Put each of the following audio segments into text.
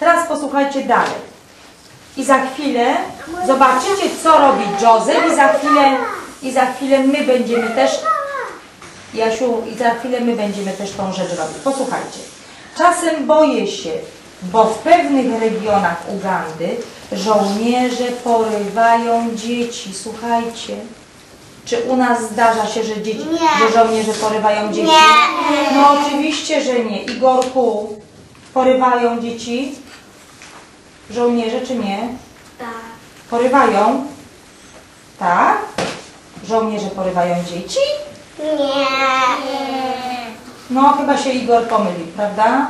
Teraz posłuchajcie dalej. I za chwilę zobaczycie, co robi Józef i za chwilę, i za chwilę my będziemy też, Jasiu, i za chwilę my będziemy też tą rzecz robić. Posłuchajcie. Czasem boję się, bo w pewnych regionach Ugandy żołnierze porywają dzieci. Słuchajcie. Czy u nas zdarza się, że, dzieci, Nie. że żołnierze porywają dzieci? Nie. No oczywiście, że nie. Igorku, porywają dzieci? Żołnierze czy nie? Tak. Porywają? Tak? Żołnierze porywają dzieci? Nie. No chyba się Igor pomylił, prawda?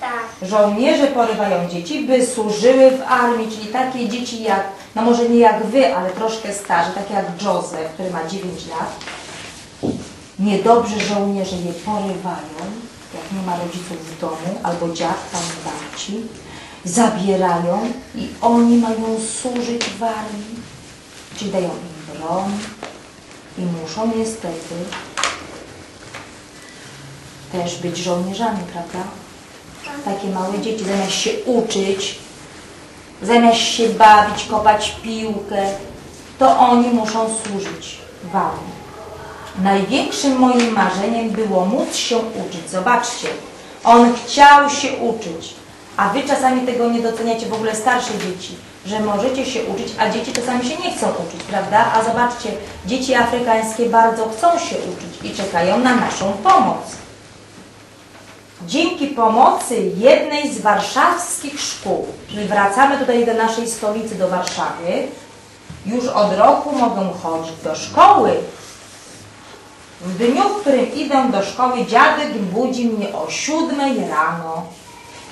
Tak. Żołnierze porywają dzieci, by służyły w armii, czyli takie dzieci jak, no może nie jak wy, ale troszkę starsze, takie jak Józef, który ma 9 lat. Niedobrzy żołnierze je porywają, nie ma rodziców w domu, albo dziadka, albo babci. Zabierają i oni mają służyć w armii, czyli dają im broń i muszą niestety też być żołnierzami, prawda? takie małe dzieci, zamiast się uczyć, zamiast się bawić, kopać piłkę, to oni muszą służyć w armii. Największym moim marzeniem było móc się uczyć. Zobaczcie, on chciał się uczyć, a wy czasami tego nie doceniacie, w ogóle starsze dzieci, że możecie się uczyć, a dzieci czasami się nie chcą uczyć, prawda? A zobaczcie, dzieci afrykańskie bardzo chcą się uczyć i czekają na naszą pomoc. Dzięki pomocy jednej z warszawskich szkół, czyli wracamy tutaj do naszej stolicy, do Warszawy, już od roku mogę chodzić do szkoły. W dniu, w którym idę do szkoły, dziadek budzi mnie o siódmej rano.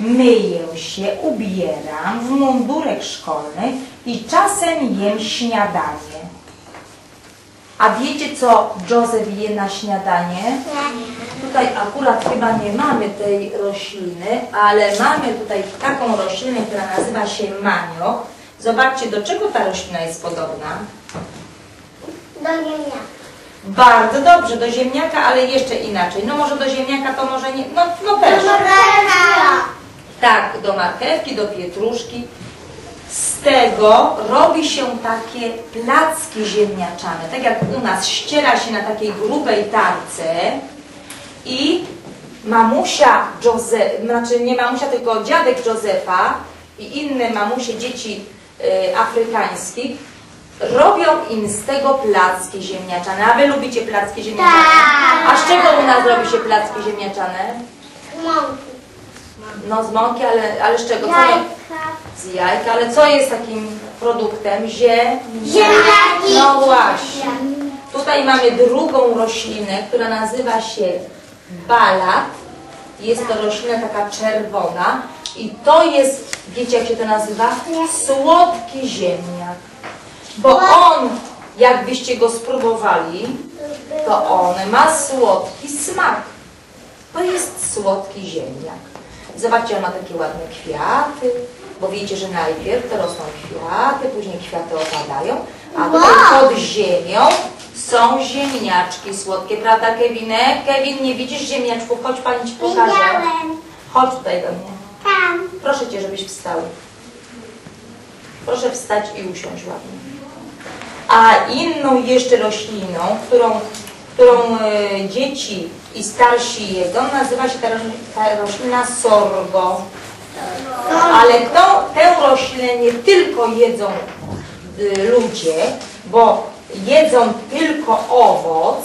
Myję się, ubieram w mundurek szkolny i czasem jem śniadanie. A wiecie, co Józef je na śniadanie? Tutaj akurat chyba nie mamy tej rośliny, ale mamy tutaj taką roślinę, która nazywa się maniok. Zobaczcie, do czego ta roślina jest podobna. Do ziemniaka. Bardzo dobrze, do ziemniaka, ale jeszcze inaczej. No może do ziemniaka to może nie, no, no też. Tak, do marchewki, do pietruszki. Z tego robi się takie placki ziemniaczane. Tak jak u nas ściera się na takiej grubej tarce i mamusia Józef, znaczy nie mamusia, tylko dziadek Józefa i inne mamusie dzieci y, afrykańskich robią im z tego placki ziemniaczane. A wy lubicie placki ziemniaczane? Tak. A z czego u nas robi się placki ziemniaczane? Mąki. No z mąki, ale, ale z czego? Co Jajka. z jajka, ale co jest takim produktem? Zie... Ziemniaki. No właśnie. Tutaj mamy drugą roślinę, która nazywa się balat. Jest to roślina taka czerwona i to jest, wiecie jak się to nazywa? Słodki ziemniak. Bo on, jakbyście go spróbowali, to on ma słodki smak. To jest słodki ziemniak. Zobaczcie, on ma takie ładne kwiaty, bo wiecie, że najpierw to rosną kwiaty, później kwiaty opadają, a tutaj pod ziemią są ziemniaczki słodkie, prawda Kevinek? Kevin, nie widzisz ziemniaczków? Chodź, pani Ci pokaże. Widziałem. Chodź tutaj do mnie. Tam. Proszę Cię, żebyś wstał. Proszę wstać i usiąść ładnie. A inną jeszcze rośliną, którą, którą e, dzieci i starsi jedzą, nazywa się ta, roś- ta roślina sorgo. Ale to, tę roślinę nie tylko jedzą y, ludzie, bo jedzą tylko owoc,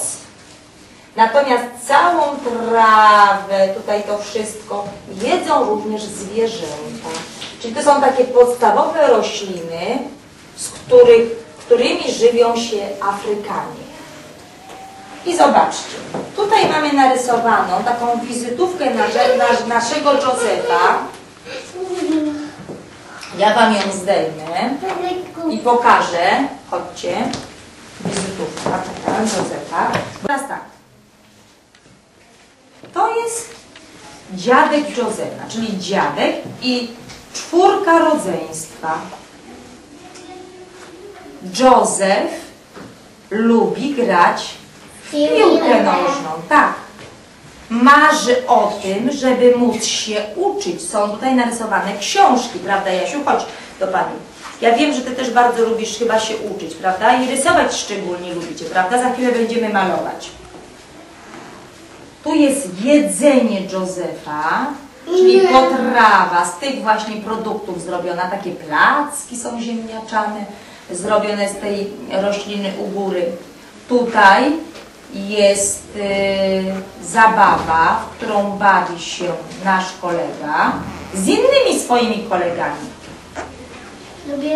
natomiast całą trawę, tutaj to wszystko, jedzą również zwierzęta. Czyli to są takie podstawowe rośliny, z których, którymi żywią się Afrykanie. I zobaczcie, tutaj mamy narysowaną taką wizytówkę nasze, nas, naszego Józefa. Ja Wam ją zdejmę i pokażę. Chodźcie. Wizytówka taka Józefa. Teraz tak. To jest dziadek Józefa, czyli dziadek i czwórka rodzeństwa. Józef lubi grać w piłkę nożną, tak. marzy o tym, żeby móc się uczyć. Są tutaj narysowane książki, prawda Jasiu? Chodź do Pani. Ja wiem, że Ty też bardzo lubisz chyba się uczyć, prawda? I rysować szczególnie lubicie, prawda? Za chwilę będziemy malować. Tu jest jedzenie Józefa, czyli potrawa z tych właśnie produktów zrobiona. Takie placki są ziemniaczane, zrobione z tej rośliny u góry. Tutaj jest y, zabawa, w którą bawi się nasz kolega z innymi swoimi kolegami.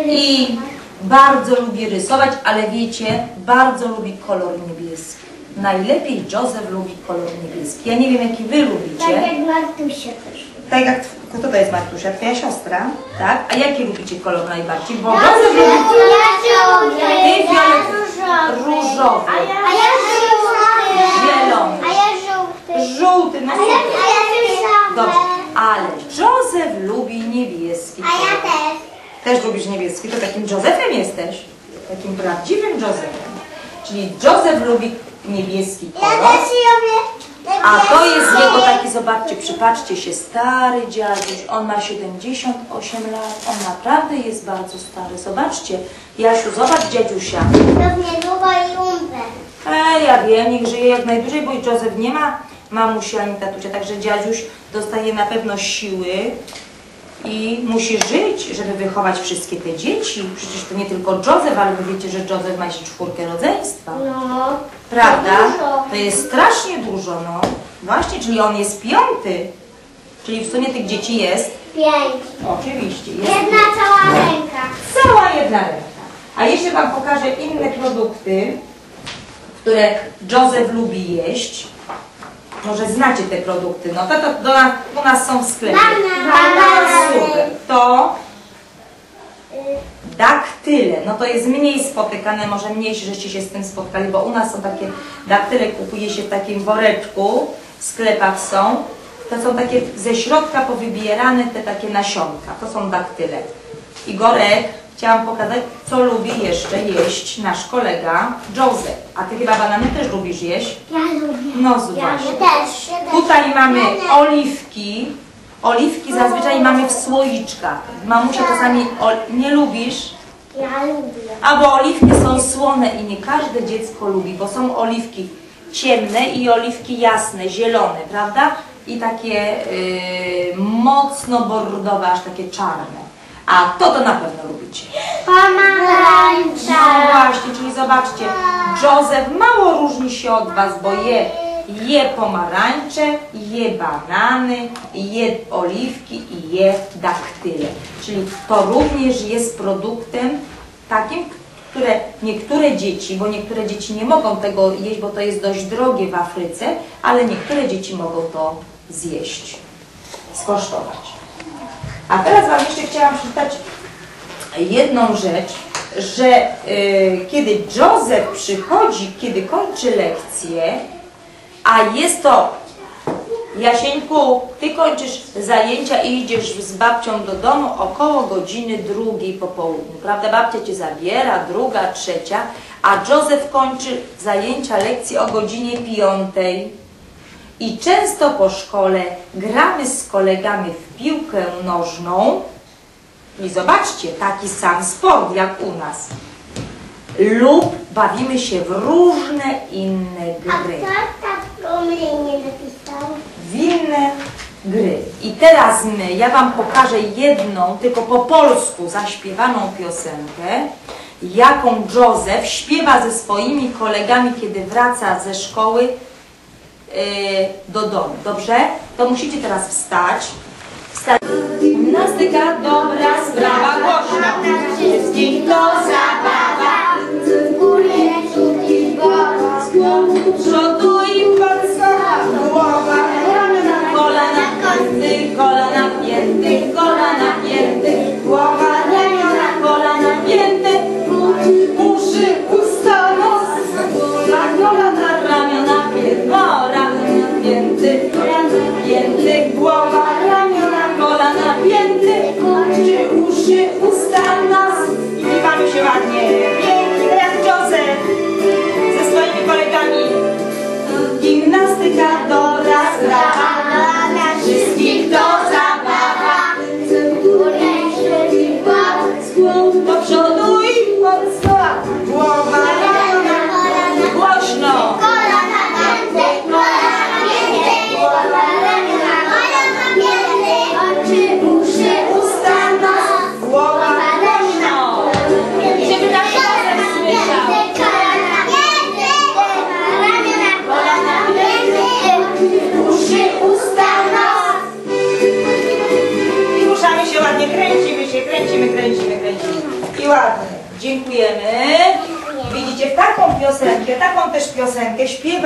I bardzo lubi rysować, ale wiecie, bardzo lubi kolor niebieski. Najlepiej Józef lubi kolor niebieski. Ja nie wiem, jaki wy Tak lubicie. jak Martusia też. Tak jak, kto to jest Martusia? Twoja siostra, tak? A jaki lubicie kolor najbardziej? Bo Józef lubi Ty, Fiolet, różowy, A ja żółty. zielony, A ja żółty. żółty, no A ja różowy. Dobrze, ale Józef lubi niebieski A ja też. Też lubisz niebieski, to takim Józefem jesteś. Takim prawdziwym Józefem. Czyli Józef lubi niebieski Ja kolor. też lubię. A to jest jego taki, zobaczcie, przypatrzcie się, stary dziaduś, on ma 78 lat, on naprawdę jest bardzo stary. Zobaczcie, Jasiu, zobacz dziadusia. Pewnie długo i umrę. E, ja wiem, niech żyje jak najdłużej, bo i Józef nie ma mamusi ani tatusia, także dziaduś dostaje na pewno siły i musi żyć, żeby wychować wszystkie te dzieci. Przecież to nie tylko Józef, ale wy wiecie, że Józef ma jeszcze czwórkę rodzeństwa. No. Prawda? To jest strasznie dużo, no. Właśnie, czyli on jest piąty. Czyli w sumie tych dzieci jest, Pięć. oczywiście, jest Jedna cała ręka. cała jedna ręka. A jeszcze Wam pokażę inne produkty, które Józef lubi jeść. Może znacie te produkty, no to, to do nas, u nas są w sklepie. Banany. Super. To daktyle, no to jest mniej spotykane, może mniejsze, żeście się z tym spotkali, bo u nas są takie daktyle, kupuje się w takim woreczku, w sklepach są. To są takie ze środka powybierane te takie nasionka, to są daktyle. Igorek, chciałam pokazać, co lubi jeszcze jeść nasz kolega Joseph. A ty chyba banany też lubisz jeść? Ja lubię. No też. ja też. Tutaj mamy oliwki. Oliwki zazwyczaj mamy w słoiczkach. Mamusia czasami nie lubisz, Ja lubię. albo oliwki są słone i nie każde dziecko lubi, bo są oliwki ciemne i oliwki jasne, zielone, prawda? I takie yy, mocno bordowe, aż takie czarne. A to to na pewno lubicie. No Pomarańcza. właśnie, czyli zobaczcie, Józef mało różni się od Was, bo je, je pomarańcze, je banany, je oliwki i je daktyle. Czyli to również jest produktem takim, które niektóre dzieci, bo niektóre dzieci nie mogą tego jeść, bo to jest dość drogie w Afryce, ale niektóre dzieci mogą to zjeść, skosztować. A teraz Wam jeszcze chciałam przeczytać jedną rzecz, że y, kiedy Józef przychodzi, kiedy kończy lekcję, a jest to Jasieńku, ty kończysz zajęcia i idziesz z babcią do domu około godziny drugiej po południu, prawda? Babcia cię zabiera, druga, trzecia, a Józef kończy zajęcia lekcji o godzinie piątej. I często po szkole gramy z kolegami w piłkę nożną, i zobaczcie, taki sam sport jak u nas. Lub bawimy się w różne inne A gry. nie gry. I teraz my, ja Wam pokażę jedną, tylko po polsku zaśpiewaną piosenkę, jaką Józef śpiewa ze swoimi kolegami, kiedy wraca ze szkoły yy, do domu. Dobrze? To musicie teraz wstać. Wstać. Gimnastyka dobra sprawa głośno. Wszystkich to zabawa. 감사합니다.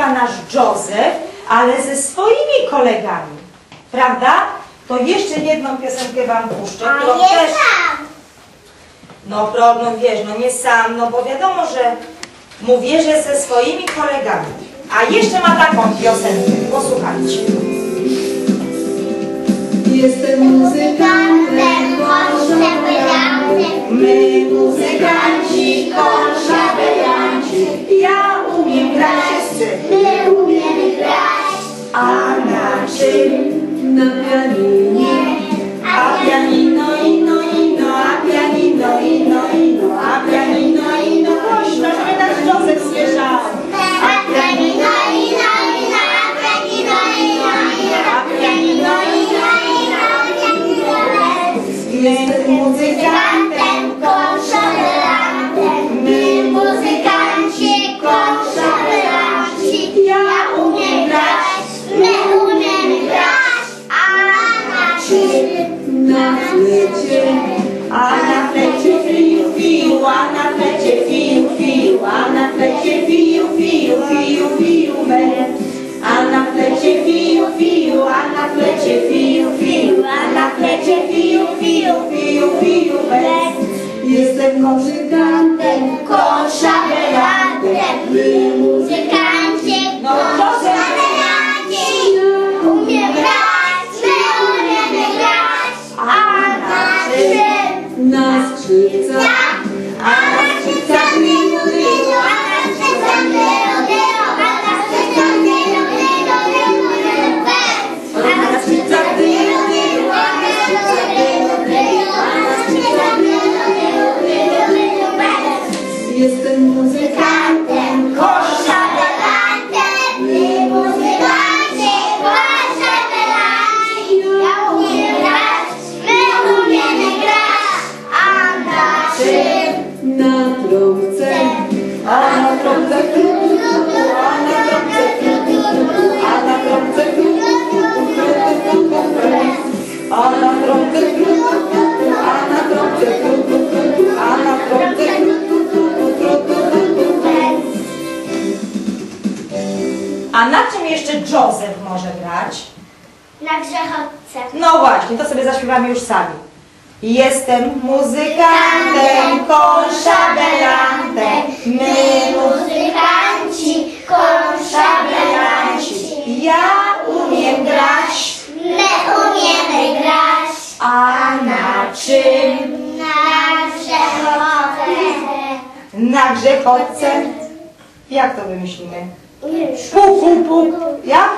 Śpiewa nasz Józef, ale ze swoimi kolegami. Prawda? To jeszcze jedną piosenkę wam puszczę, którą też... No problem, wiesz, no nie sam, no bo wiadomo, że mówię, że ze swoimi kolegami. A jeszcze ma taką piosenkę, posłuchajcie. Jestem muzykantem, My muzykanci, czym? na jestem muzykantem, Konszabelantem, właśnie, to sobie zaśpiewamy już sami. Jestem muzykantem, konszabelantem, my muzykanci, konszabelanci, Ja umiem grać, my umiemy grać, a na czym? na grzechotce. Na grzechotce. Jak to wymyślimy? Puk, puk, puk. Jak?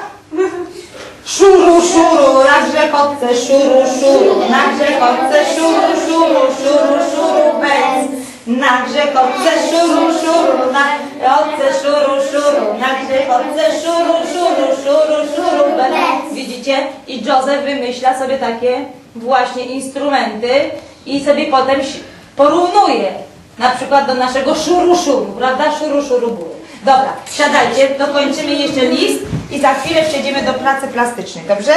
Szuru, szuru, na grzechotce, szuru, szuru, na grzechotce, szuru, szuru, szuru, szuru, bez. Na grzechotce, szuru, szuru, na grzechotce, szuru, szuru, na grzechotce, szuru, szuru, szuru, szuru, bez. Widzicie? I Józef wymyśla sobie takie właśnie instrumenty i sobie potem porównuje. Na przykład do naszego szuru, szuru, prawda? Szuru, szuru, buru. Dobra, siadajcie, dokończymy jeszcze list i za chwilę przejdziemy do pracy plastycznej, dobrze?